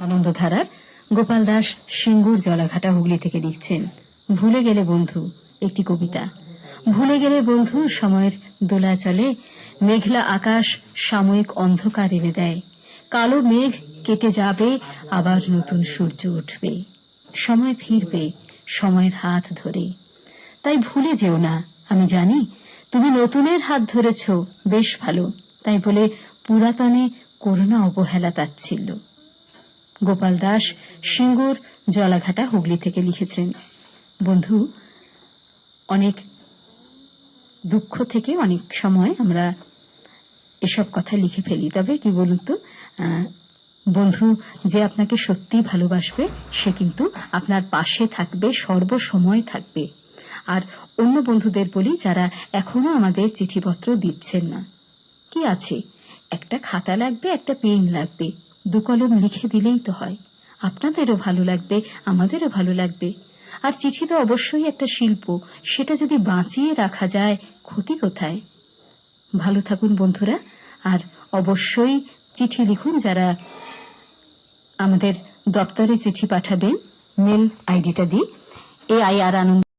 আনন্দধারার গোপাল দাস সিঙ্গুর জলাঘাটা হুগলি থেকে লিখছেন, ভুলে গেলে বন্ধু একটি কবিতা। ভুলে গেলে বন্ধু সময়ের দোলা চলে, মেঘলা আকাশ সাময়িক অন্ধকার এনে দেয়। কালো মেঘ কেটে যাবে, আবার নতুন সূর্য উঠবে। সময় ফিরবে, সময়ের হাত ধরে। তাই ভুলে যেও না, আমি জানি তুমি নতুনের হাত ধরেছ, বেশ ভালো। তাই বলে পুরাতনে করোনা অবহেলা তাচ্ছিল্য। গোপাল দাস, সিঙ্গুর, জলাঘাটা, হুগলি থেকে লিখেছেন। বন্ধু, অনেক দুঃখ থেকে অনেক সময় আমরা এসব কথা লিখে ফেলি। তবে কি বলুন তো বন্ধু, যে আপনাকে সত্যি ভালোবাসবে, সে কিন্তু আপনার পাশে থাকবে, সর্বসময় থাকবে। আর অন্য বন্ধুদের বলি, যারা এখনও আমাদের চিঠিপত্র দিচ্ছেন না। কি আছে? একটা খাতা লাগবে, একটা পেন লাগবে। দু কলম লিখে দিলেই তো হয়। আপনাদেরও ভালো লাগবে, আমাদেরও ভালো লাগবে। আর চিঠি তো অবশ্যই একটা শিল্প, সেটা যদি বাঁচিয়ে রাখা যায়, ক্ষতি কোথায়? ভালো থাকুন বন্ধুরা, আর অবশ্যই চিঠি লিখুন যারা আমাদের দপ্তরে চিঠি পাঠাবেন মেল আইডিটা দিই এ আই আর আনন্দ